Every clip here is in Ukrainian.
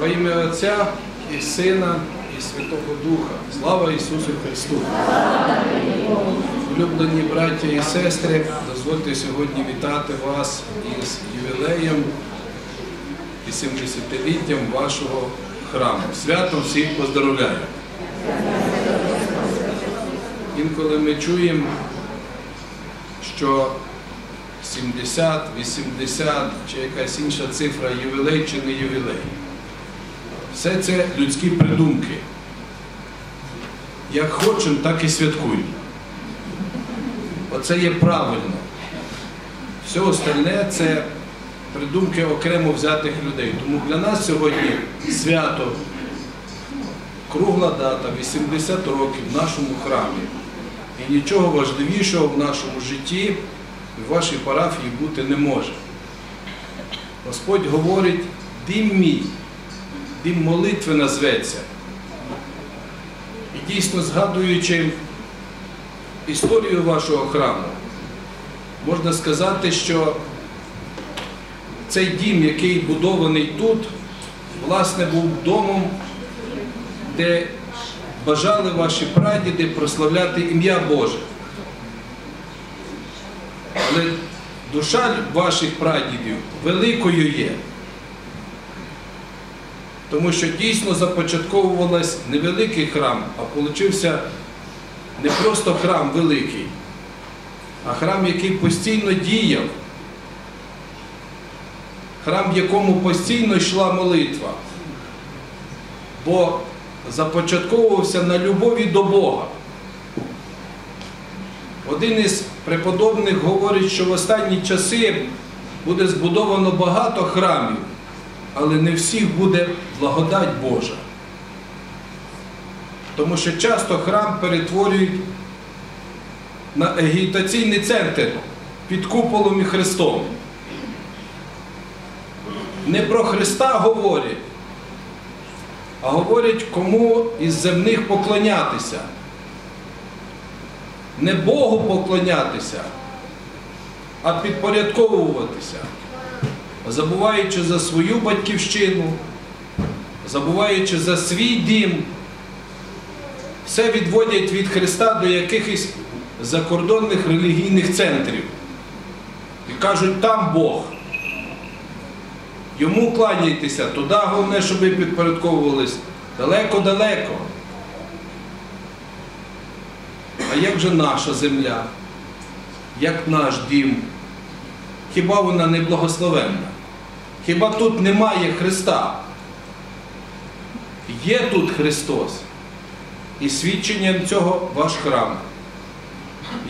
Во ім'я Отця і Сина, і Святого Духа. Слава Ісусу Христу! Улюблені браття і сестри, дозвольте сьогодні вітати вас із ювілеєм і 70-літтям вашого храму. Святом всіх поздоровляю! Інколи ми чуємо, що 70, 80 чи якась інша цифра ювілей чи не ювілей. Все це людські придумки. Як хочемо, так і святкуємо. Оце є правильно. Все остальне це придумки окремо взятих людей. Тому для нас сьогодні свято, кругла дата, 80 років в нашому храмі. І нічого важливішого в нашому житті, в вашій парафії бути не може. Господь говорить, дім мій, дім молитви назветься. І дійсно згадуючи історію вашого храму, можна сказати, що цей дім, який будований тут, власне, був домом, де бажали ваші прадіди прославляти ім'я Боже. Але душа ваших прадідів великою є. Тому що дійсно започатковувалась невеликий храм, а получився не просто храм великий, а храм, який постійно діяв. Храм, в якому постійно йшла молитва. Бо започатковувався на любові до Бога. Один із преподобних говорить, що в останні часи буде збудовано багато храмів, але не всіх буде благодать Божа. Тому що часто храм перетворюють на агітаційний центр під куполом і Христом. Не про Христа говорять, а говорять, кому із земних поклонятися. Не Богу поклонятися, а підпорядковуватися, забуваючи за свою батьківщину, забуваючи за свій дім, все відводять від Христа до якихось закордонних релігійних центрів. І кажуть, там Бог. Йому кланяйтеся, туди головне, щоб ви підпорядковувались далеко-далеко. А як же наша земля? Як наш дім? Хіба вона не благословенна? Хіба тут немає Христа? Є тут Христос. І свідченням цього ваш храм,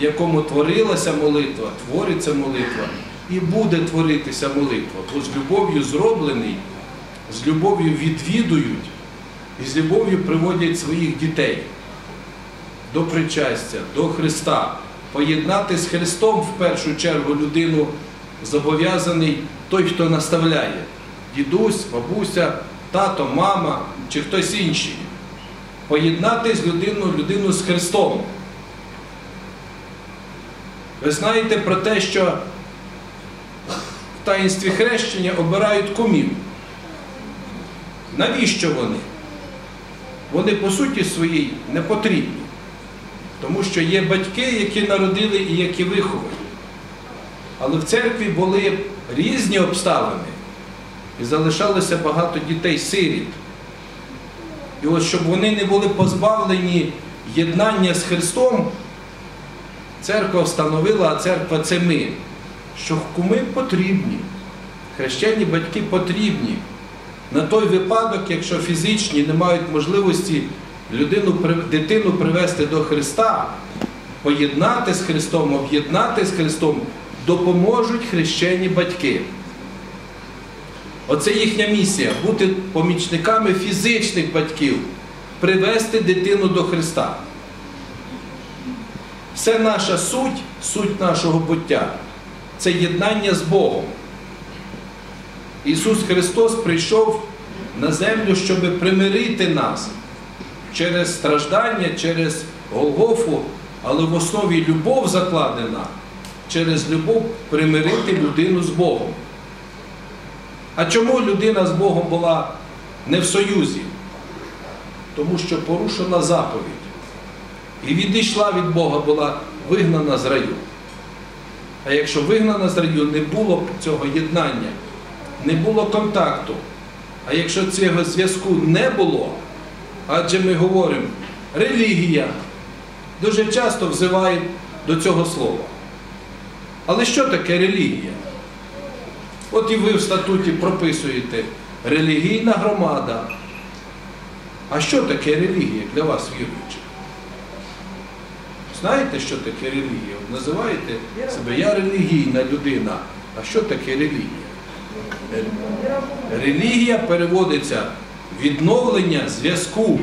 в якому творилася молитва, твориться молитва і буде творитися молитва, бо з любов'ю зроблений, з любов'ю відвідують і з любов'ю приводять своїх дітей до причастя, до Христа. Поєднати з Христом в першу чергу людину зобов'язаний той, хто наставляє дідусь, бабуся, тато, мама чи хтось інший. Поєднати з людину, людину з Христом. Ви знаєте про те, що в таїнстві хрещення обирають кумів. Навіщо вони? Вони по суті своїй не потрібні. Тому що є батьки, які народили і які виховали. Але в церкві були різні обставини і залишалося багато дітей-сиріт. І от щоб вони не були позбавлені єднання з Христом, церква встановила, а церква це ми, що куми потрібні, хрещені батьки потрібні. На той випадок, якщо фізичні не мають можливості людину, дитину привести до Христа, поєднати з Христом, об'єднати з Христом, допоможуть хрещені батьки. Оце їхня місія бути помічниками фізичних батьків, привести дитину до Христа. Все наша суть, суть нашого буття це єднання з Богом. Ісус Христос прийшов на землю, щоб примирити нас через страждання, через Голгофу, але в основі любов закладена, через любов примирити людину з Богом. А чому людина з Богом була не в союзі, тому що порушена заповідь. І відійшла від Бога, була вигнана з раю. А якщо вигнана з раю, не було цього єднання, не було контакту. А якщо цього зв'язку не було, адже ми говоримо, релігія дуже часто взивають до цього слова. Але що таке релігія? От і ви в статуті прописуєте релігійна громада. А що таке релігія для вас, віруючих? Знаєте, що таке релігія? Називаєте себе я релігійна людина. А що таке релігія? Релігія переводиться відновлення зв'язку.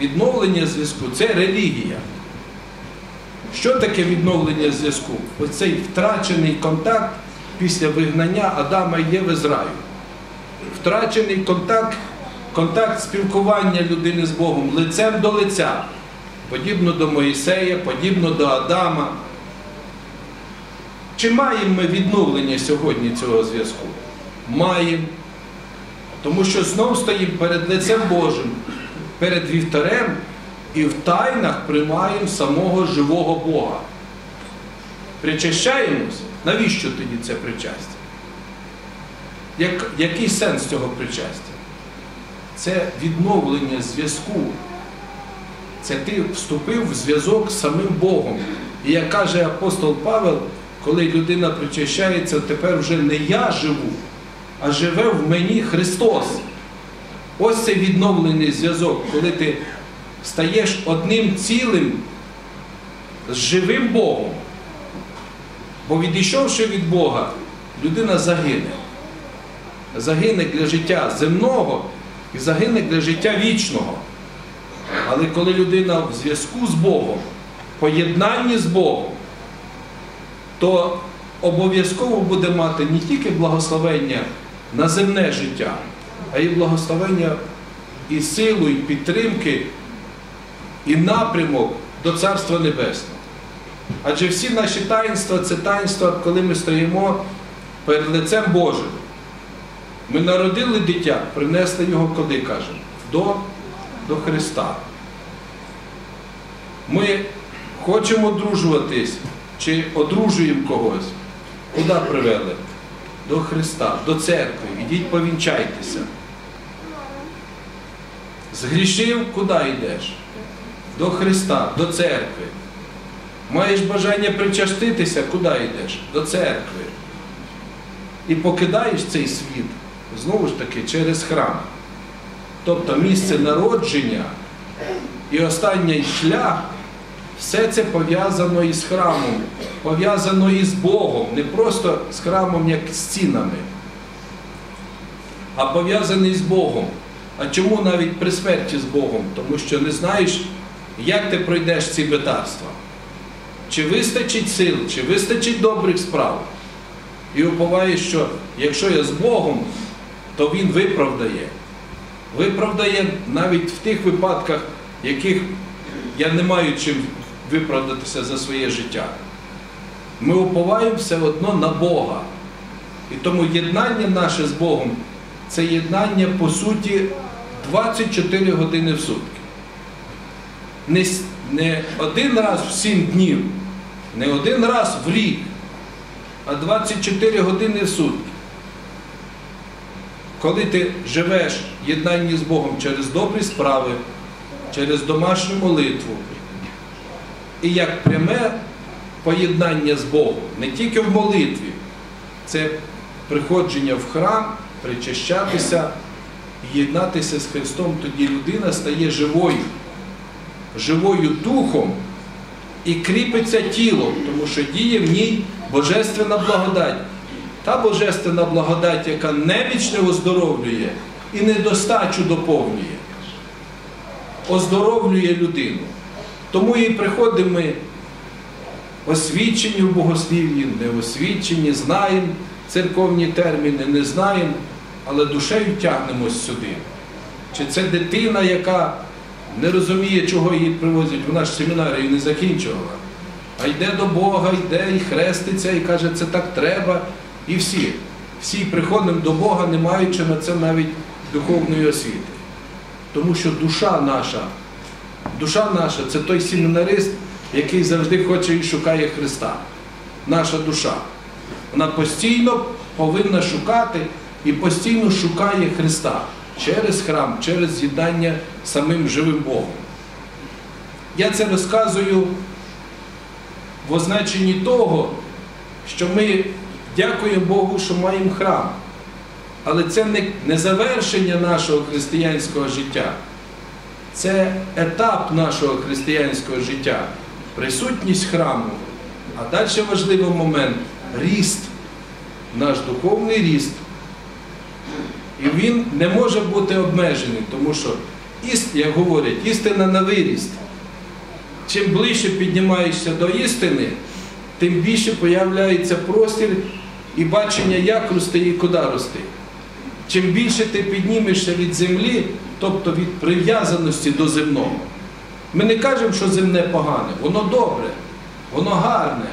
Відновлення зв'язку це релігія. Що таке відновлення зв'язку? Оцей втрачений контакт після вигнання Адама і Єви з раю. Втрачений контакт, контакт спілкування людини з Богом лицем до лиця. Подібно до Моїсея, подібно до Адама. Чи маємо ми відновлення сьогодні цього зв'язку? Маємо. Тому що знов стоїмо перед лицем Божим, перед вівтарем і в тайнах приймаємо самого живого Бога. Причащаємось? Навіщо тоді це причастя? Як, який сенс цього причастя? Це відновлення зв'язку. Це ти вступив в зв'язок з самим Богом. І як каже апостол Павел, коли людина причащається, тепер вже не я живу, а живе в мені Христос. Ось цей відновлений зв'язок, коли ти стаєш одним цілим з живим Богом. Бо відійшовши від Бога, людина загине. Загине для життя земного і загине для життя вічного. Але коли людина в зв'язку з Богом, поєднанні з Богом, то обов'язково буде мати не тільки благословення на земне життя, а й благословення і силу, і підтримки, і напрямок до Царства Небесного. Адже всі наші таїнства це таїнства, коли ми стоїмо перед лицем Божим. Ми народили дитя, принесли його куди, кажемо? До, до Христа. Ми хочемо одружуватись чи одружуємо когось. Куди привели? До Христа, до церкви. Ідіть повінчайтеся. Згрішив, куди йдеш? До Христа, до церкви. Маєш бажання причаститися, куди йдеш? До церкви. І покидаєш цей світ, знову ж таки, через храм. Тобто місце народження і останній шлях, все це пов'язано із храмом, пов'язано із Богом, не просто з храмом, як з стінами, а пов'язаний з Богом. А чому навіть при смерті з Богом? Тому що не знаєш, як ти пройдеш ці битарства. Чи вистачить сил, чи вистачить добрих справ. І уповаєш, що якщо я з Богом, то Він виправдає. Виправдає навіть в тих випадках, яких я не маю чим виправдатися за своє життя. Ми уповаємо все одно на Бога. І тому єднання наше з Богом це єднання, по суті, 24 години в сутки. Не, не один раз в 7 днів, не один раз в рік, а 24 години в сутки. Коли ти живеш в єднанні з Богом через добрі справи, через домашню молитву, і як пряме поєднання з Богом, не тільки в молитві, це приходження в храм, причащатися, єднатися з Христом, тоді людина стає живою, живою духом і кріпиться тілом, тому що діє в ній божественна благодать. Та божественна благодать, яка немічне оздоровлює і недостачу доповнює, оздоровлює людину. Тому і приходимо ми освічені в богослів'ї, не освічені, знаємо церковні терміни, не знаємо, але душею тягнемось сюди. Чи це дитина, яка не розуміє, чого її привозять, вона ж семінарію не закінчувала, а йде до Бога, йде і хреститься, і каже, це так треба, і всі. всі приходимо до Бога, не маючи на це навіть духовної освіти. Тому що душа наша, душа наша це той семінарист, який завжди хоче і шукає Христа. Наша душа. Вона постійно повинна шукати і постійно шукає Христа через храм, через з'єднання самим живим Богом. Я це розказую в означенні того, що ми дякуємо Богу, що маємо храм. Але це не завершення нашого християнського життя. Це етап нашого християнського життя, присутність храму. А далі важливий момент ріст, наш духовний ріст. І він не може бути обмежений, тому що, як говорять, істина на виріст. Чим ближче піднімаєшся до істини, тим більше появляється простір і бачення, як рости і куди рости. Чим більше ти піднімешся від землі, тобто від прив'язаності до земного. Ми не кажемо, що земне погане, воно добре, воно гарне,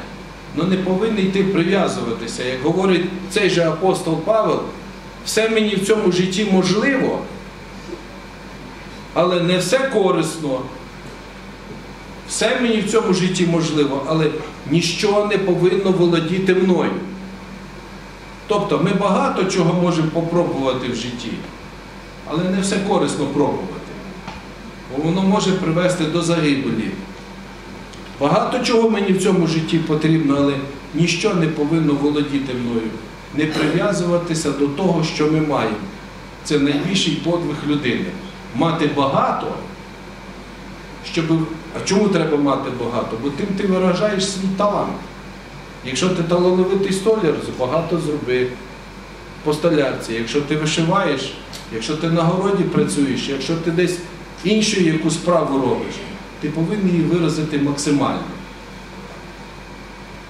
але не повинні йти прив'язуватися. Як говорить цей же апостол Павел, все мені в цьому житті можливо, але не все корисно. Все мені в цьому житті можливо, але ніщо не повинно володіти мною. Тобто ми багато чого можемо попробувати в житті, але не все корисно пробувати. Бо воно може привести до загибелі. Багато чого мені в цьому житті потрібно, але ніщо не повинно володіти мною. Не прив'язуватися до того, що ми маємо. Це найбільший подвиг людини. Мати багато. Щоб... А чому треба мати багато? Бо тим ти виражаєш свій талант. Якщо ти талановитий столяр, багато зроби по столярці. Якщо ти вишиваєш, якщо ти на городі працюєш, якщо ти десь іншу яку справу робиш, ти повинен її виразити максимально.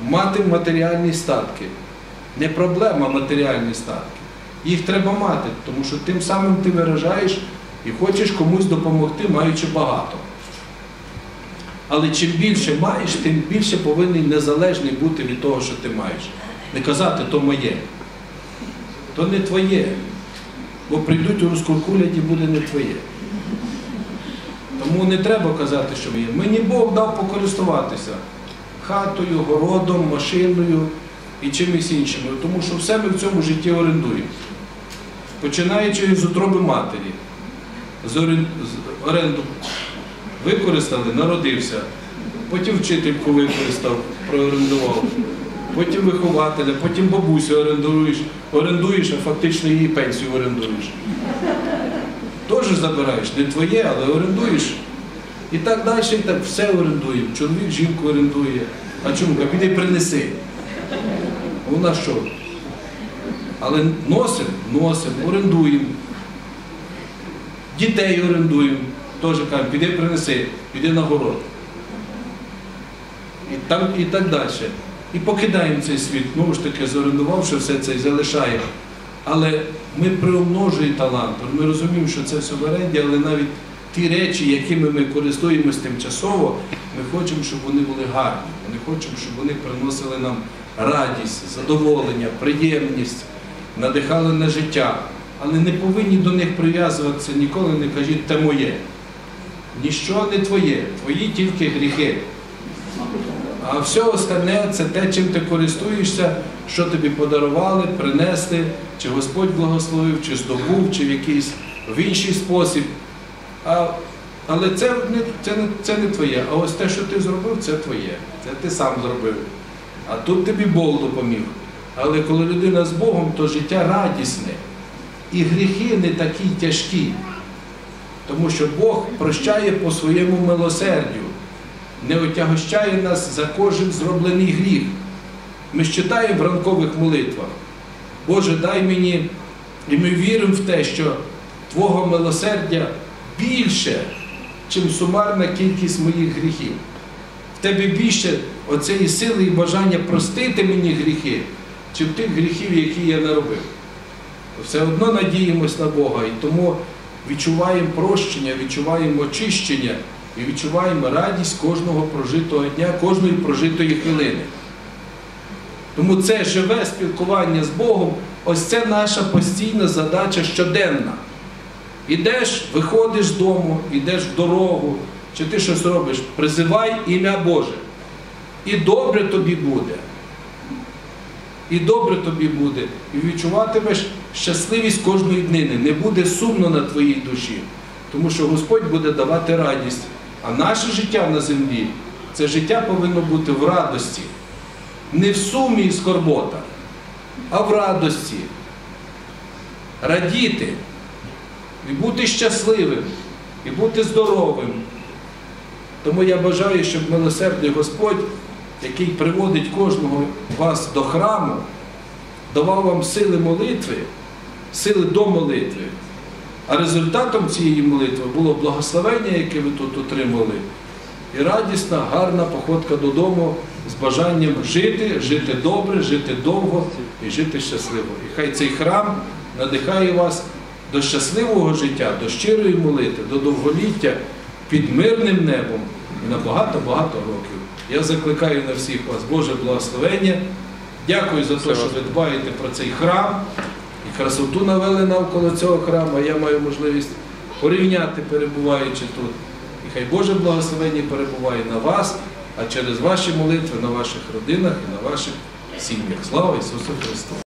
Мати матеріальні статки. Не проблема матеріальні статки. Їх треба мати, тому що тим самим ти виражаєш і хочеш комусь допомогти, маючи багато. Але чим більше маєш, тим більше повинен незалежний бути від того, що ти маєш. Не казати, то моє. То не твоє. Бо прийдуть у розкуркулять і буде не твоє. Тому не треба казати, що моє. Мені Бог дав покористуватися хатою, городом, машиною і чимось іншим. Тому що все ми в цьому житті орендуємо. Починаючи з утроби матері, з оренду використали, народився, потім вчительку використав, проорендував, потім вихователя, потім бабусю орендуєш, орендуєш, а фактично її пенсію орендуєш. Теж забираєш, не твоє, але орендуєш. І так далі, і так все орендуємо. Чоловік жінку орендує. А чому? Піди принеси. Вона що? Але носимо, носимо, орендуємо. Дітей орендуємо. Теж кажуть, піди принеси, піди на город. І так, і так далі. І покидаємо цей світ, знову ж таки, зорендувавши все це і залишаємо. Але ми приумножуємо талант. Ми розуміємо, що це все в оренді, але навіть ті речі, якими ми користуємось тимчасово, ми хочемо, щоб вони були гарні. Ми хочемо, щоб вони приносили нам радість, задоволення, приємність, надихали на життя. Але не повинні до них прив'язуватися, ніколи не кажіть, те моє. Ніщо не твоє, твої тільки гріхи. А все остальне це те, чим ти користуєшся, що тобі подарували, принесли, чи Господь благословив, чи здобув, чи в якийсь в інший спосіб. А, але це не, це, не, це не твоє. А ось те, що ти зробив, це твоє. Це ти сам зробив. А тут тобі Бог допоміг. Але коли людина з Богом, то життя радісне. І гріхи не такі тяжкі. Тому що Бог прощає по своєму милосердю, не отягощає нас за кожен зроблений гріх. Ми ж читаємо в ранкових молитвах. Боже, дай мені, і ми віримо в те, що Твого милосердя більше, чим сумарна кількість моїх гріхів. В тебе більше оцеї сили і бажання простити мені гріхи, чим тих гріхів, які я наробив. Все одно надіємось на Бога. І тому відчуваємо прощення, відчуваємо очищення і відчуваємо радість кожного прожитого дня, кожної прожитої хвилини. Тому це живе спілкування з Богом Ось це наша постійна задача щоденна. Ідеш, виходиш з дому, ідеш в дорогу, чи ти щось робиш, призивай ім'я Боже. І добре тобі буде. І добре тобі буде. І відчуватимеш щасливість кожної днини. Не буде сумно на твоїй душі. Тому що Господь буде давати радість. А наше життя на землі це життя повинно бути в радості. Не в сумі і скорботах, а в радості. Радіти і бути щасливим, і бути здоровим. Тому я бажаю, щоб милосердний Господь, який приводить кожного вас до храму, давав вам сили молитви, сили до молитви. А результатом цієї молитви було благословення, яке ви тут отримали, і радісна, гарна походка додому з бажанням жити, жити добре, жити довго і жити щасливо. І хай цей храм надихає вас до щасливого життя, до щирої молитви, до довголіття під мирним небом і на багато-багато років. Я закликаю на всіх вас Боже благословення. Дякую за те, що ви дбаєте про цей храм і красоту навели навколо цього храму. Я маю можливість порівняти, перебуваючи тут. І хай Боже благословення перебуває на вас, а через ваші молитви на ваших родинах і на ваших сім'ях. Слава Ісусу Христу!